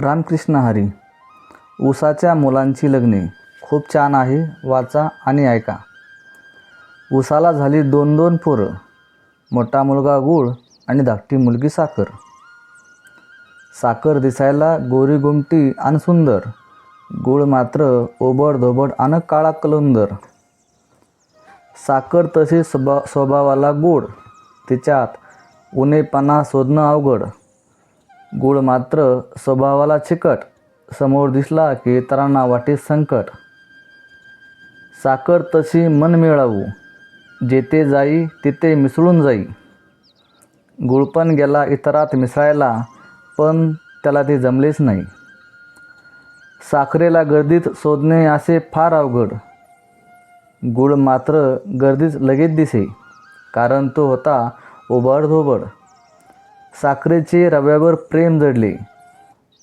रामकृष्ण हरी. उसाच्या मुलांची लग्ने. खूप छान आहे वाचा आणि ऐका. उसाला झाली दोन दोन पोरं. मोठा मुलगा गूळ आणि धाकटी मुलगी साखर. साखर दिसायला गोरी गुमटी आणि सुंदर. गूळ मात्र ओबड धोबड आणि काळा कलुंदर. साखर तशी स्वभा स्वभावाला गोड तिच्यात उणेपणा शोधणं अवघड. गुळ मात्र स्वभावाला चिकट समोर दिसला की इतरांना वाटे संकट. साखर तशी मन मिळावू जेथे जाई तिथे मिसळून जाई. गुळ पण गेला इतरात मिसळायला पण त्याला ते जमलेच नाही. साखरेला गर्दीत शोधणे असे फार अवघड. गुळ मात्र गर्दीत लगेच दिसे कारण तो होता ओबडधोबड साखरेचे रव्यावर प्रेम जडले.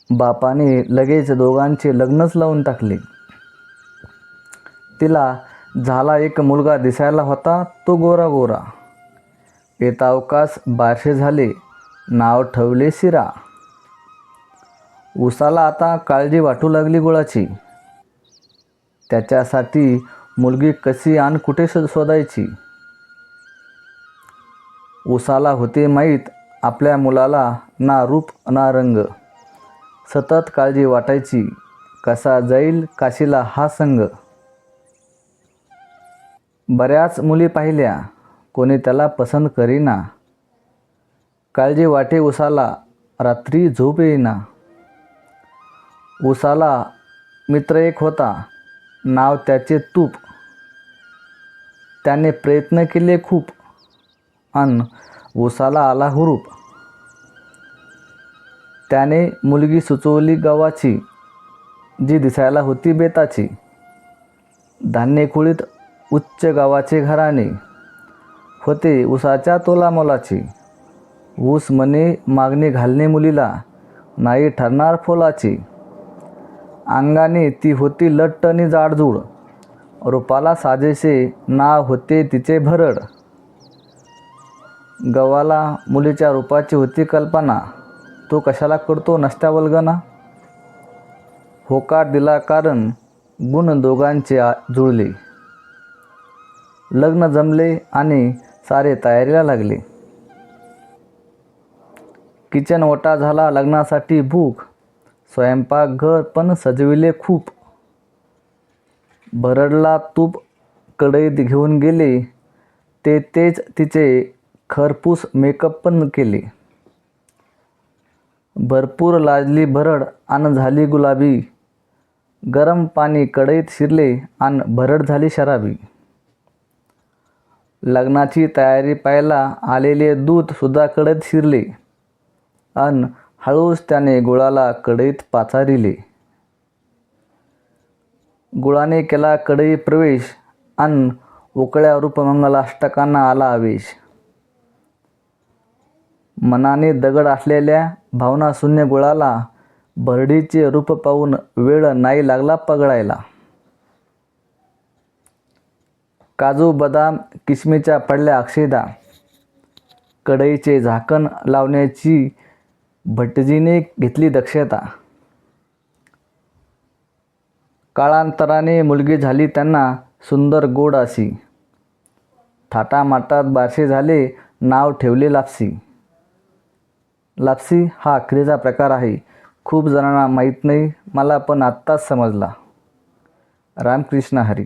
बापाने लगेच दोघांचे लग्नच लावून टाकले. तिला झाला एक मुलगा दिसायला होता तो गोरा गोरा. येतावकास बारशे झाले नाव ठेवले शिरा. उसाला आता काळजी वाटू लागली गुळाची. त्याच्यासाठी मुलगी कशी आणि कुठे शोधायची? उसाला होते माहीत आपल्या मुलाला ना रूप ना रंग. सतत काळजी वाटायची. कसा जाईल काशीला हा संग. बऱ्याच मुली पाहिल्या. कोणी त्याला पसंत करीना. काळजी वाटे उसाला रात्री झोप येईना. उसाला मित्र एक होता. नाव त्याचे तूप. त्याने प्रयत्न केले खूप. अन उसाला आला हुरूप. त्याने मुलगी सुचवली गव्हाची जी दिसायला होती बेताची. धान्यखुळीत उच्च गावाचे घराणे होते ऊसाच्या तोलामोलाची. ऊस मने मागणी घालणे मुलीला नाही ठरणार फोलाची. अंगाने ती होती लट्ट आणि जाडजूड. रोपाला साजेसे नाव होते तिचे भरड. गव्हाला मुलीच्या रूपाची होती कल्पना. तो कशाला करतो नसत्या वल्गना होकार दिला कारण गुण दोघांचे आ- जुळले. लग्न जमले आणि सारे तयारीला लागले. किचन ओटा झाला लग्नासाठी भूक. स्वयंपाकघर पण सजविले खूप. भरडला तूप कढईत घेऊन गेले. ते तेच तिचे खरपूस मेकअप पण केले. भरपूर लाजली भरड आणि झाली गुलाबी. गरम पाणी कढईत शिरले आणि भरड झाली शराबी. लग्नाची तयारी पाहायला आलेले दूध सुद्धा कढईत शिरले अन हळूच त्याने गुळाला कढईत पाचारिले. गुळाने केला कढई प्रवेश अन उकळ्या रूपमंगलाष्टकांना आला आवेश. मनाने दगड असलेल्या भावना शून्य गुळाला भरडीचे रूप पाहून वेळ नाही लागला पगडायला. काजू बदाम किशमीच्या पडल्या अक्षेदा कढईचे झाकण लावण्याची भटजीने घेतली दक्षता. काळांतराने मुलगी झाली त्यांना सुंदर गोड अशी. थाटामाटात बारशे झाले नाव ठेवले लापसी लापसी हा क्रीचा प्रकार आहे. खूप जणांना माहीत नाही मला पण आत्ताच समजला. रामकृष्ण हरी